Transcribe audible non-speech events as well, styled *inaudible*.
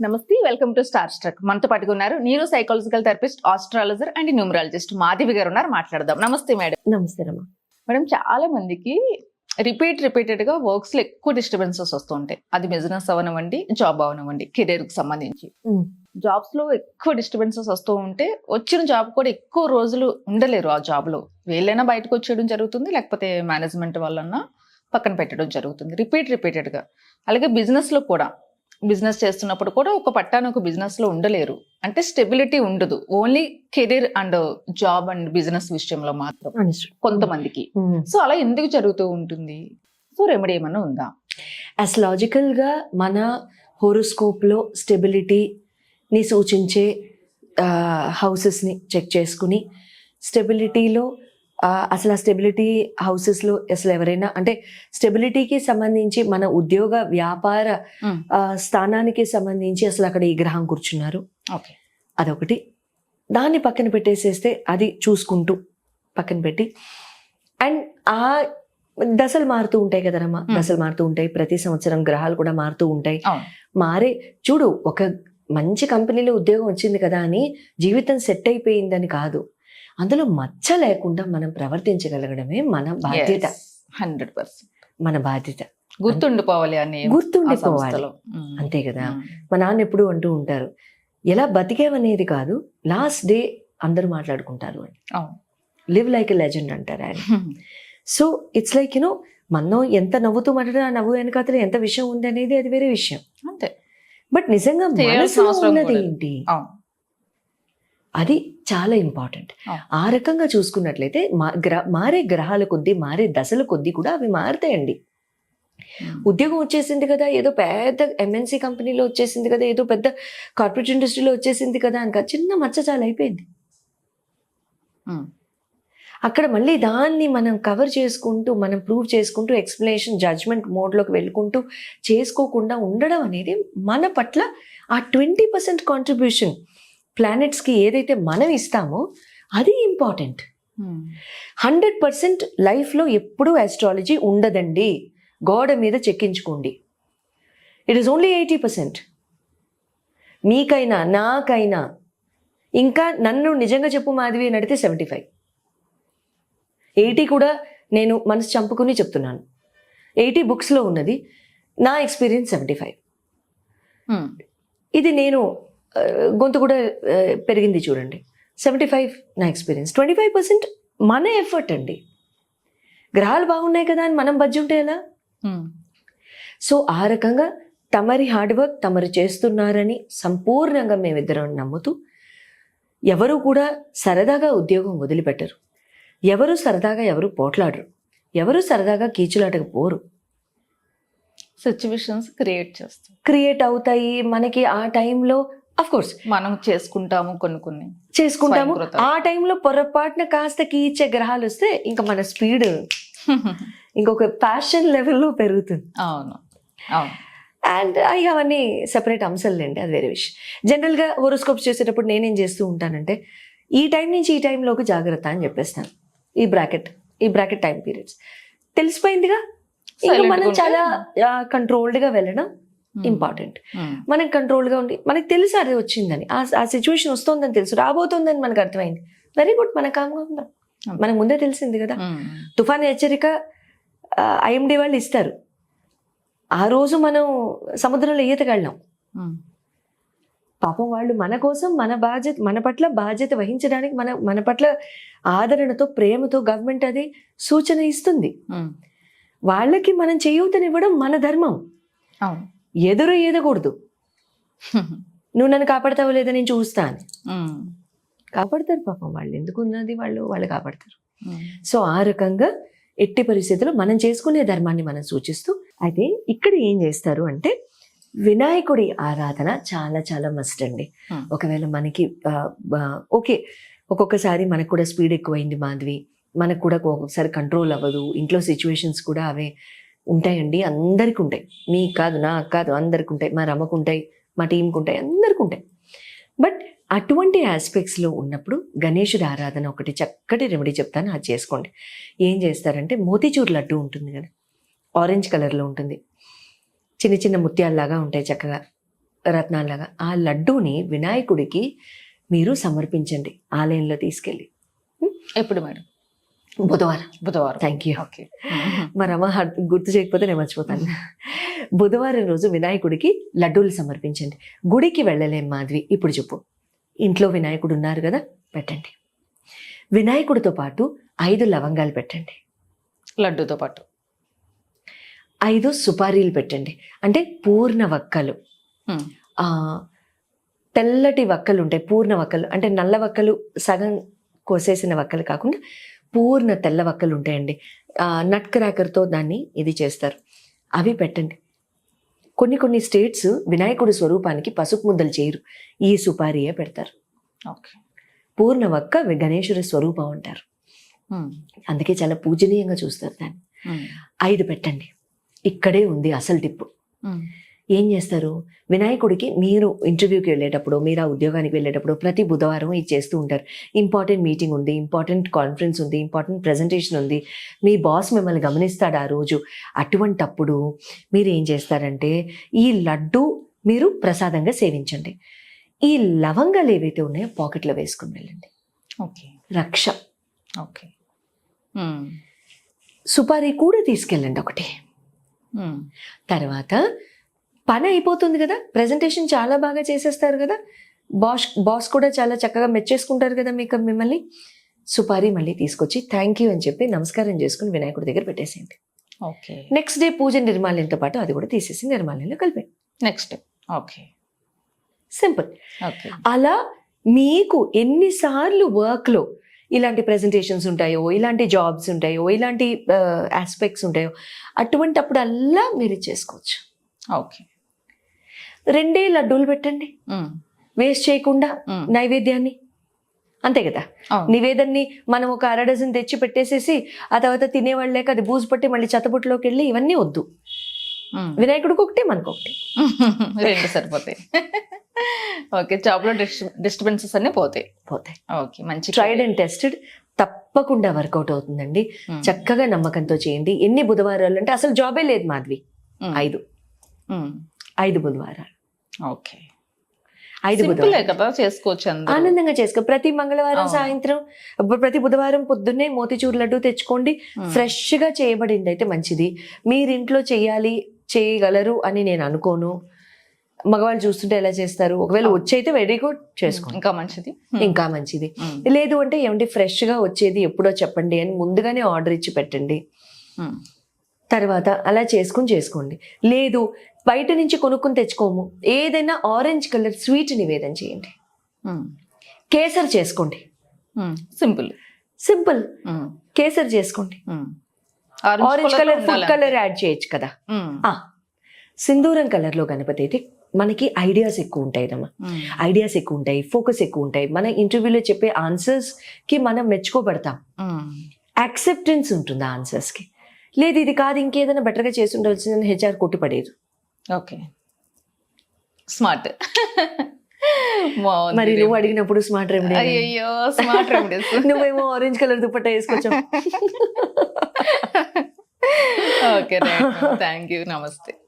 నమస్తే welcome to star struck. మనతో పాటుగా ఉన్నారు neuro psychological therapist astrologer and numerologist Madhavi గారు ఉన్నారు. మాట్లాడదాం. నమస్తే మేడం. నమస్తే రమ్మ మేడం చాలా మందికి రిపీట్ రిపీటెడ్గా వర్క్స్లో ఎక్కువ డిస్టర్బెన్సెస్ వస్తూ ఉంటాయి అది బిజినెస్ అవనివ్వండి జాబ్ అవనివ్వండి కెరీర్కి సంబంధించి. జాబ్స్లో ఎక్కువ డిస్టర్బెన్సెస్ వస్తూ ఉంటే వచ్చిన జాబ్ కూడా ఎక్కువ రోజులు ఉండలేరు ఆ జాబ్లో. వీళ్ళైనా బయటకు వచ్చేయడం జరుగుతుంది లేకపోతే మేనేజ్మెంట్ వల్లన్నా పక్కన పెట్టడం జరుగుతుంది. రిపీట్ రిపీటెడ్గా. అలాగే బిజినెస్లో కూడా బిజినెస్ చేస్తున్నప్పుడు కూడా ఒక పట్టాన ఒక బిజినెస్లో ఉండలేరు. అంటే స్టెబిలిటీ ఉండదు. Only career and job and business విషయంలో మాత్రం కొంతమందికి. సో అలా ఎందుకు జరుగుతూ ఉంటుంది? సో రెమెడీ ఏమన్నా ఉందా? అస్ట్రాలజికల్గా మన హోరోస్కోప్లో స్టెబిలిటీని సూచించే హౌసెస్ని చెక్ చేసుకుని స్టెబిలిటీలో అసలు ఆ స్టెబిలిటీ హౌసెస్లో అసలు ఎవరైనా అంటే స్టెబిలిటీకి సంబంధించి మన ఉద్యోగ వ్యాపార స్థానానికి సంబంధించి అసలు అక్కడ ఈ గ్రహం కూర్చున్నారు. అదొకటి. దాన్ని పక్కన పెట్టేసేస్తే అది చూసుకుంటూ పక్కన పెట్టి అండ్ ఆ దశలు మారుతూ ఉంటాయి కదరమ్మా. Hmm. దశలు మారుతూ ఉంటాయి. ప్రతి సంవత్సరం గ్రహాలు కూడా మారుతూ ఉంటాయి. మారే చూడు ఒక మంచి కంపెనీలో ఉద్యోగం వచ్చింది కదా అని జీవితం సెట్ అయిపోయిందని కాదు. అందులో మచ్చ లేకుండా మనం ప్రవర్తించగలగడమే మన బాధ్యత. హండ్రెడ్ పర్సెంట్ మన బాధ్యత. గుర్తుండిపోవాలి అని గుర్తుండిపోవాలి. అంతే కదా. మా నాన్న ఎప్పుడు అంటూ ఉంటారు ఎలా బతికేవనేది కాదు లాస్ట్ డే అందరూ మాట్లాడుకుంటారు అని. లివ్ లైక్ ఎ లెజెండ్ అంటారు ఆయన. సో ఇట్స్ లైక్ యూనో మనం ఎంత నవ్వుతూ మాట్లాడినా ఆ నవ్వు వెనకాతల ఎంత విషయం ఉంది అనేది అది వేరే విషయం. అంతే. బట్ నిజంగా మనసులో ఉన్నది ఏంటి? అది చాలా ఇంపార్టెంట్. ఆ రకంగా చూసుకున్నట్లయితే మా గ్ర మారే గ్రహాల కొద్దీ మారే దశల కొద్దీ కూడా అవి మారుతాయండి. ఉద్యోగం వచ్చేసింది కదా ఏదో పెద్ద ఎంఎన్సీ కంపెనీలో వచ్చేసింది కదా ఏదో పెద్ద కార్పొరేట్ ఇండస్ట్రీలో వచ్చేసింది కదా అని. చిన్న మచ్చ చాలా అయిపోయింది. అక్కడ మళ్ళీ దాన్ని మనం కవర్ చేసుకుంటూ మనం ప్రూవ్ చేసుకుంటూ ఎక్స్ప్లెనేషన్ జడ్జ్మెంట్ మోడ్లోకి వెళ్ళుకుంటూ చేసుకోకుండా ఉండడం అనేది మన పట్ల ఆ ట్వంటీ పర్సెంట్ కాంట్రిబ్యూషన్ ప్లానెట్స్కి ఏదైతే మనం ఇస్తామో అది ఇంపార్టెంట్ Mm. హండ్రెడ్ పర్సెంట్ లైఫ్లో ఎప్పుడూ ఆస్ట్రాలజీ ఉండదండి. గోడ మీద చెక్కించుకోండి. It is only eighty percent మీకైనా నాకైనా ఇంకా నన్ను నిజంగా చెప్పు మాధవి అని అడిగితే సెవెంటీ ఫైవ్ ఎయిటీ కూడా నేను మనసు చంపుకుని చెప్తున్నాను. ఎయిటీ బుక్స్లో ఉన్నది నా ఎక్స్పీరియన్స్ సెవెంటీ ఫైవ్. ఇది నేను గొంతు కూడా పెరిగింది చూడండి. సెవెంటీ ఫైవ్ నా ఎక్స్పీరియన్స్ ట్వంటీ ఫైవ్ పర్సెంట్ మన ఎఫర్ట్ అండి. గ్రహాలు బాగున్నాయి కదా అని మనం బజ్జి ఉంటే ఎలా. సో ఆ రకంగా తమరి హార్డ్ వర్క్ తమరు చేస్తున్నారని సంపూర్ణంగా మేమిద్దరం నమ్ముతూ ఎవరు కూడా సరదాగా ఉద్యోగం వదిలిపెట్టరు. ఎవరు సరదాగా ఎవరు పోట్లాడరు. ఎవరు సరదాగా కీచులాటకు పోరు. సిచ్యువేషన్స్ క్రియేట్ చేస్తాం. క్రియేట్ అవుతాయి. మనకి ఆ టైంలో అఫ్ కోర్స్ మనం చేసుకుంటాము కొన్ని కొన్ని చేసుకుంటాము. ఆ టైంలో పొరపాటున కాస్త కీచే గ్రహాలు వస్తే ఇంకా మన స్పీడ్ *laughs* ఇంకొక ప్యాషన్ లెవెల్లో పెరుగుతుంది. అవును. అవును. అండ్ ఇక అవన్నీ సెపరేట్ అంశాలు లేండి అది వేరే విషయం. జనరల్గా హోరోస్కోప్స్ చేసేటప్పుడు నేనేం చేస్తూ ఉంటానంటే ఈ టైం నుంచి ఈ టైంలోకి జాగ్రత్త అని చెప్పేస్తాను. ఈ బ్రాకెట్ ఈ బ్రాకెట్ టైం పీరియడ్స్ తెలిసిపోయిందిగా? ఇంకా మనం చాలా కంట్రోల్డ్గా వెళ్ళడం. ఇంపార్టెంట్. Mm. మనం కంట్రోల్గా ఉండి మనకు తెలుసు అది వచ్చిందని. ఆ సిచ్యువేషన్ వస్తుందని తెలుసు రాబోతుందని మనకు అర్థమైంది. వెరీ గుడ్ మన కామ్గా ఉందాం. మనకు ముందే తెలిసింది కదా. Mm. తుఫాన్ హెచ్చరిక ఐఎండి వాళ్ళు ఇస్తారు. ఆ రోజు మనం సముద్రంలో ఈతకి వెళ్ళాం Mm. పాపం వాళ్ళు మన కోసం మన బాధ్యత మన పట్ల బాధ్యత వహించడానికి మన మన పట్ల ఆదరణతో ప్రేమతో గవర్నమెంట్ అది సూచన ఇస్తుంది. వాళ్ళకి మనం చేయూతనివ్వడం మన ధర్మం. ఎదురు ఈదకూడదు. *laughs* నువ్వు నన్ను కాపాడతావో లేదో నేను చూస్తాను. కాపాడతారు పాపం వాళ్ళు. ఎందుకు ఉన్నది వాళ్ళు? వాళ్ళు కాపాడతారు. సో ఆ రకంగా ఎట్టి పరిస్థితుల్లో మనం చేసుకునే ధర్మాన్ని మనం సూచిస్తూ అయితే ఇక్కడ ఏం చేస్తారు అంటే వినాయకుడి ఆరాధన చాలా చాలా మస్ట్ అండి. ఒకవేళ మనకి ఓకే ఒక్కొక్కసారి మనకు కూడా స్పీడ్ ఎక్కువైంది మాధవి. మనకు కూడా ఒక్కొక్కసారి కంట్రోల్ అవ్వదు. ఇంట్లో సిచ్యువేషన్స్ కూడా అవే. ఉంటాయండి అందరికి ఉంటాయి. మీకు కాదు నాకు కాదు అందరికి ఉంటాయి. మా రమ్మకు ఉంటాయి మా టీంకి ఉంటాయి అందరికి ఉంటాయి. బట్ అటువంటి ఆస్పెక్ట్స్లో ఉన్నప్పుడు గణేశుడి ఆరాధన ఒకటి చక్కటి రెమెడీ చెప్తాను అది చేసుకోండి. ఏం చేస్తారంటే మోతీచూర్ లడ్డు ఉంటుంది కదా ఆరెంజ్ కలర్లో ఉంటుంది. చిన్న చిన్న ముత్యాల్లాగా ఉంటాయి చక్కగా రత్నాల్లాగా. ఆ లడ్డూని వినాయకుడికి మీరు సమర్పించండి ఆలయంలో తీసుకెళ్ళి. ఎప్పుడు మేడం? బుధవారం. బుధవారం. థ్యాంక్ యూ ఓకే మరి అమ్మ గుర్తు చేయకపోతే నేను మర్చిపోతాను. బుధవారం రోజు వినాయకుడికి లడ్డూలు సమర్పించండి. గుడికి వెళ్ళలేం మాధవి ఇప్పుడు చెప్పు. ఇంట్లో వినాయకుడు ఉన్నారు కదా పెట్టండి. వినాయకుడితో పాటు ఐదు లవంగాలు పెట్టండి. లడ్డూతో పాటు. ఐదు సుపారీలు పెట్టండి. అంటే పూర్ణ వక్కలు. ఆ, తెల్లటి వక్కలు ఉంటాయి పూర్ణ వక్కలు. అంటే నల్ల వక్కలు సగం కోసేసిన వక్కలు కాకుండా పూర్ణ తెల్ల వక్కలు ఉంటాయండి. నట్ క్రాకర్తో దాన్ని ఇది చేస్తారు. అవి పెట్టండి. కొన్ని కొన్ని స్టేట్స్ వినాయకుడి స్వరూపానికి పసుపు ముద్దలు చేయరు. ఈ సుపారీయే పెడతారు. ఓకే. పూర్ణ వక్క గణేశుడి స్వరూపం అంటారు. అందుకే చాలా పూజనీయంగా చూస్తారు దాన్ని. ఐదు పెట్టండి. ఇక్కడే ఉంది అసలు టిప్పు. ఏం చేస్తారు? వినాయకుడికి మీరు ఇంటర్వ్యూకి వెళ్ళేటప్పుడు మీరు ఆ ఉద్యోగానికి వెళ్ళేటప్పుడు ప్రతి బుధవారం ఇది చేస్తూ ఉంటారు. ఇంపార్టెంట్ మీటింగ్ ఉంది ఇంపార్టెంట్ కాన్ఫరెన్స్ ఉంది ఇంపార్టెంట్ ప్రెజెంటేషన్ ఉంది. మీ బాస్ మిమ్మల్ని గమనిస్తాడు ఆ రోజు? అటువంటప్పుడు మీరు ఏం చేస్తారంటే ఈ లడ్డు మీరు ప్రసాదంగా సేవించండి. ఈ లవంగాలు ఏవైతే ఉన్నాయో పాకెట్లో వేసుకుని వెళ్ళండి. ఓకే. రక్ష. ఓకే. సుపారీ కూడా తీసుకెళ్ళండి ఒకటి. తర్వాత పని అయిపోతుంది కదా. ప్రెజెంటేషన్ చాలా బాగా చేసేస్తారు కదా. బాస్ బాస్ కూడా చాలా చక్కగా మెచ్చేసుకుంటారు కదా మీకు మిమ్మల్ని. సుపారీ మళ్ళీ తీసుకొచ్చి థ్యాంక్ యూ అని చెప్పి నమస్కారం చేసుకుని వినాయకుడి దగ్గర పెట్టేసేయండి. ఓకే. నెక్స్ట్ డే పూజ నిర్మాల్యంతో పాటు అది కూడా తీసేసి నిర్మాల్యంలో కలిపేయండి. Next okay. Simple okay. అలా మీకు ఎన్నిసార్లు వర్క్లో ఇలాంటి ప్రెజెంటేషన్స్ ఉంటాయో ఇలాంటి జాబ్స్ ఉంటాయో ఇలాంటి ఆస్పెక్ట్స్ ఉంటాయో అటువంటప్పుడు అల్లా మీరు చేసుకోవచ్చు. ఓకే. రెండే లడ్డూలు పెట్టండి. వేస్ట్ చేయకుండా నైవేద్యాన్ని. అంతే కదా. నివేదన్ని మనం ఒక అర డజన్ తెచ్చి పెట్టేసేసి ఆ తర్వాత తినేవాళ్ళు లేక అది బూజు పట్టి మళ్ళీ చెత్తబుట్టులోకి వెళ్ళి ఇవన్నీ వద్దు. వినాయకుడికి ఒకటి మనకు ఒకటి *laughs* రెండు సరిపోతాయి. *laughs* ఓకే జాబ్లో డిస్టర్బెన్సెస్ అన్ని పోతాయి. పోతాయి. ఓకే మంచి ట్రైడ్ అండ్ టెస్టెడ్ తప్పకుండా వర్కౌట్ అవుతుందండి. చక్కగా నమ్మకంతో చేయండి. ఎన్ని బుధవారాలు అంటే అసలు జాబే లేదు మాధవి. ఐదు. ఐదు బుధవారాలు. ఓకే. చేసుకోవచ్చు ఆనందంగా చేసుకో. ప్రతి మంగళవారం. సాయంత్రం ప్రతి బుధవారం పొద్దున్నే మోతిచూర్ లడ్డు తెచ్చుకోండి. ఫ్రెష్గా చేయబడింది అయితే మంచిది. మీరు ఇంట్లో చేయాలి చేయగలరు అని నేను అనుకోను. మగవాళ్ళు చూస్తుంటే ఎలా చేస్తారు? ఒకవేళ అవును. వచ్చి అయితే వెరీ గుడ్ చేసుకోండి. ఇంకా మంచిది. ఇంకా మంచిది. లేదు అంటే ఏమంటే ఫ్రెష్గా వచ్చేది ఎప్పుడో చెప్పండి అని ముందుగానే ఆర్డర్ ఇచ్చి పెట్టండి. తర్వాత అలా చేసుకుని చేసుకోండి. లేదు బయట నుంచి కొనుక్కుని తెచ్చుకోము. ఏదైనా ఆరెంజ్ కలర్ స్వీట్ నివేదన చేయండి. ఉమ్, కేసర్ చేసుకోండి. సింపుల్ సింపుల్ కేసర్ చేసుకోండి. Orange colour food. Colour add చేయొచ్చు కదా. ఆ, సింధూరం కలర్లో గణపతి అయితే మనకి ఐడియాస్ ఎక్కువ ఉంటాయి ఉమ్, ఐడియాస్ ఎక్కువ ఉంటాయి ఫోకస్ ఎక్కువ ఉంటాయి. మన ఇంటర్వ్యూలో చెప్పే ఆన్సర్స్కి మనం మెచ్చుకోబడతాం. యాక్సెప్టెన్స్ ఉంటుంది ఆ ఆన్సర్స్కి? లేదు ఇది కాదు ఇంకేదైనా బెటర్గా చేసి ఉండవలసిందని హెచ్ఆర్ కొట్టి పడేది ఓకే. స్మార్ట్. మరి నువ్వు అడిగినప్పుడు స్మార్ట్ రెమెడీ అయ్యో స్మార్ట్ రెమెడీస్ నువ్వేమో ఆరెంజ్ కలర్ దుపట్టా వేసుకొచ్చావు. *laughs* ఓకే థ్యాంక్ యూ నమస్తే.